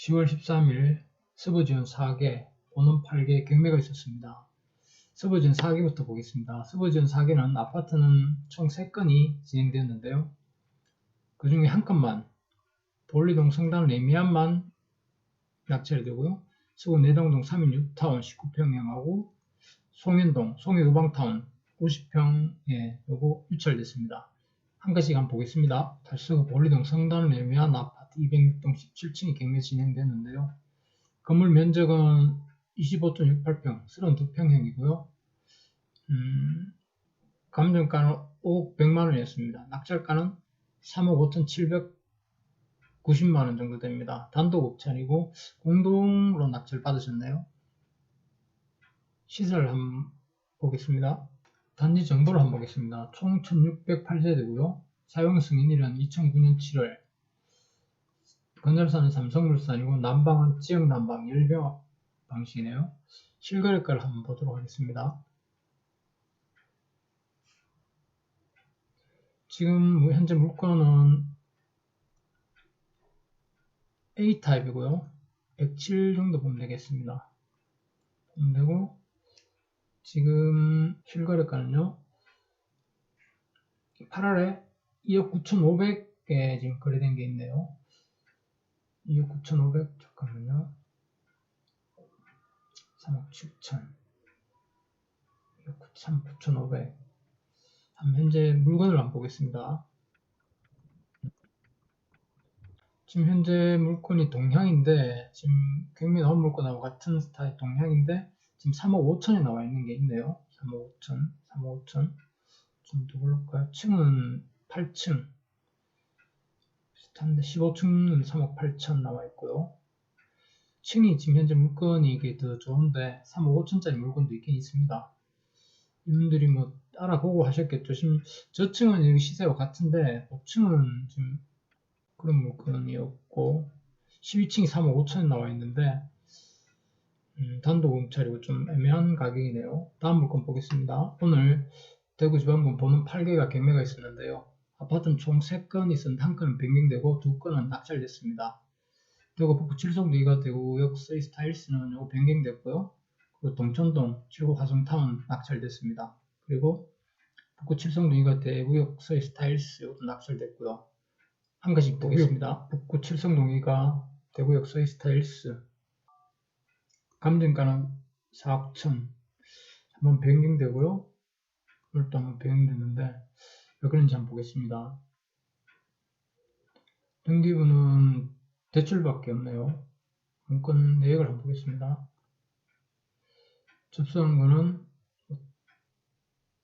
10월 13일 서버지원 4개, 본원 8개 경매가 있었습니다. 서버지원 4개부터 보겠습니다. 서버지원 4개는 아파트는 총 3건이 진행되었는데요. 그 중에 한 건만 볼리동 성당 레미안만 낙찰이 되고요. 서구 내당동 3인 6타운 19평형하고 송현동, 송해우방타운 50평에 요거 유찰됐습니다. 한 가지씩 한번 보겠습니다. 달서구 볼리동 성당 레미안 아파트 206동 17층이 경매 진행됐는데요. 건물 면적은 25.68평, 32평형이고요. 음, 감정가는 5억 100만원이었습니다. 낙찰가는 3억 5,790만원 정도 됩니다. 단독 업체이고 공동으로 낙찰 받으셨나요? 시설 한번 보겠습니다. 단지 정보를 한번 보겠습니다. 총 1608세대고요. 사용 승인일은 2009년 7월. 건설사는 삼성물산이고 난방은 지역 난방 열병합 방식이네요. 실거래가를 한번 보도록 하겠습니다. 지금 현재 물건은 A타입이고요. 107 정도 보면 되겠습니다. 보면 되고 지금 실거래가는요. 8월에 2억 9,500개 지금 거래된 게 있네요. 2억 9,500 잠깐만요. 3억 7천 2억 9천 9,500 현재 물건을 한번 보겠습니다. 지금 현재 물건이 동향인데 지금 나온 물건하고 같은 스타일 동향인데 지금 3억 5천에 나와 있는 게 있네요. 3억 5천, 3억 5천. 좀 더 볼까요? 층은 8층. 비슷한데 15층은 3억 8천 나와 있고요. 층이 지금 현재 물건이 이게 더 좋은데 3억 5천짜리 물건도 있긴 있습니다. 이분들이 뭐 알아보고 하셨겠죠. 지금 저층은 여기 시세와 같은데 5층은 지금 그런 물건이었고 12층이 3억 5천에 나와 있는데 음, 단독 공차리고 좀 애매한 가격이네요. 다음 물건 보겠습니다. 오늘 대구 지방군 보는 8개가 경매가 있었는데요. 아파트는 총 3건이 있었는데 한 건은 변경되고 두 건은 낙찰됐습니다. 대구 북구 칠성도 이가 대구역 스이스 타일스는 요 변경됐고요. 그리고 동천동 7구 화성타운 낙찰됐습니다. 그리고 북구 칠성도 이가 대구역 스이스 타일스 이것도 낙찰됐고요. 한 가지 보겠습니다. 북구 칠성동 이가 대구역 스이스 타일스 감정가는 4억 천 한번 변경되고요. 오늘도 한번 변경됐는데 왜 그런지 한번 보겠습니다. 등기부는 대출밖에 없네요. 문건 내역을 한번 보겠습니다. 접수한 거는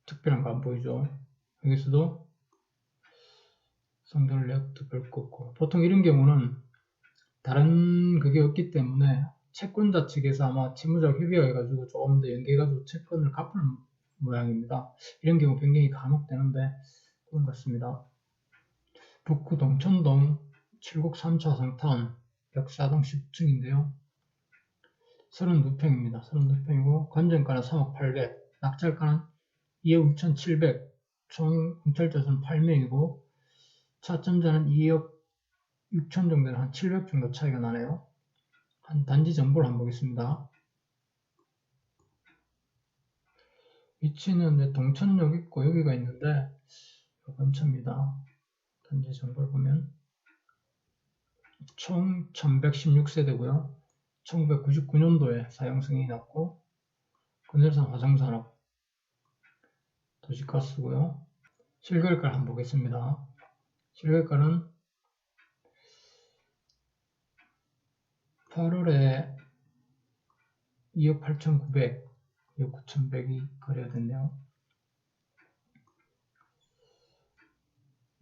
특별한 거 안 보이죠. 여기서도 성별 내역도 별거 없고 보통 이런 경우는 다른 그게 없기 때문에 채권자 측에서 아마 채무자 협의가 해가지고 조금 더 연계해가지고 채권을 갚는 모양입니다. 이런 경우 변경이 간혹 되는데 그런 것 같습니다. 북구 동천동 7곡 3차 상탄 104동 10층인데요. 32평입니다. 32평이고 관전가는 3억 800, 낙찰가는 2억 6,700, 총 공찰자수는 8명이고 차점자는 2억 6천 정도 되는 한 700 정도 차이가 나네요. 한 단지 정보를 한번 보겠습니다. 위치는 동천역 있고 여기가 있는데 근처입니다. 단지 정보를 보면 총 1116세대고요. 1999년도에 사용 승인이 났고 건설상 화성산업 도시가스고요. 실거래가를 한번 보겠습니다. 실거래가는 8월에 2억 8,900, 2억 9,100이 거래가 됐네요.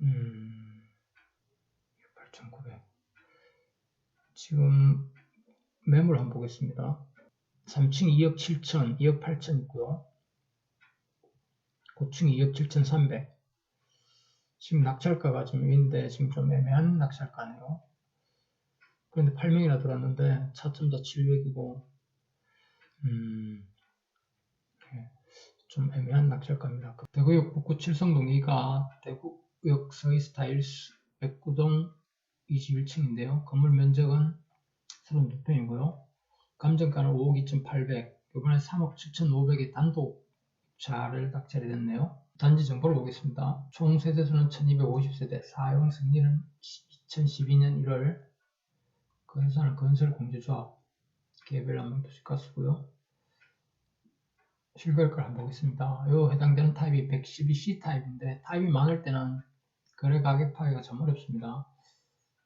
음, 2억 8,900. 지금 매물 한번 보겠습니다. 3층 2억 7천, 2억 8천 있고요. 고층 2억 7천300. 지금 낙찰가가 좀 위인데 지금 좀 애매한 낙찰가네요. 그런데 8명이나 들어왔는데 차점도 700이고 음, 네, 좀 애매한 낙찰가입니다. 그 대구역 북구 칠성동 2가 대구 역 서이스타일스 109동 21층인데요. 건물 면적은 32평이고요. 감정가는 5억 2,800, 이번에 3억 7,500의 단독 입찰을 낙찰이 됐네요. 단지 정보를 보겠습니다. 총 세대수는 1250세대, 사용 승리는 2012년 1월, 그 회사는 건설 공제조합, 개별 한명 도시가스고요. 실거래가를 한번 보겠습니다. 요 해당되는 타입이 112C 타입인데 타입이 많을 때는 거래 가격 파기가 좀 어렵습니다.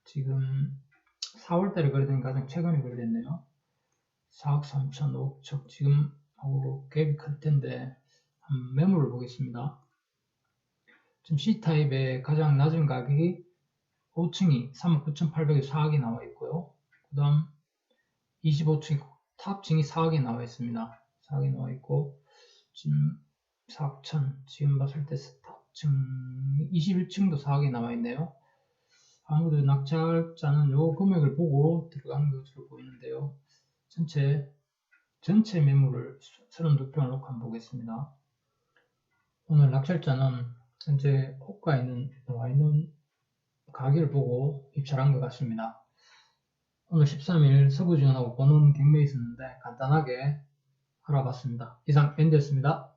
지금 4월달에 거래된 가장 최근에 거래됐네요. 4억 3천 5억 척 지금 하고 갭이 클 텐데 한번 매물을 보겠습니다. 지금 C타입의 가장 낮은 가격이 5층이 3억 9,800에 4억이 나와 있고요. 그 다음 25층 탑층이 4억이 나와 있습니다. 4억이 나와 있고 지금 4억 1천 지금 봤을 때 탑층 21층도 4억이 나와 있네요. 아무래도 낙찰자는 요 금액을 보고 들어간 것으로 보이는데요. 전체 전체 매물을 32평을 놓고 한번 보겠습니다. 오늘 낙찰자는 현재 호가에 있는 나와 있는 가격을 보고 입찰한 것 같습니다. 오늘 13일 서부지원하고 보는 경매에 있었는데 간단하게 알아봤습니다. 이상 엔드였습니다.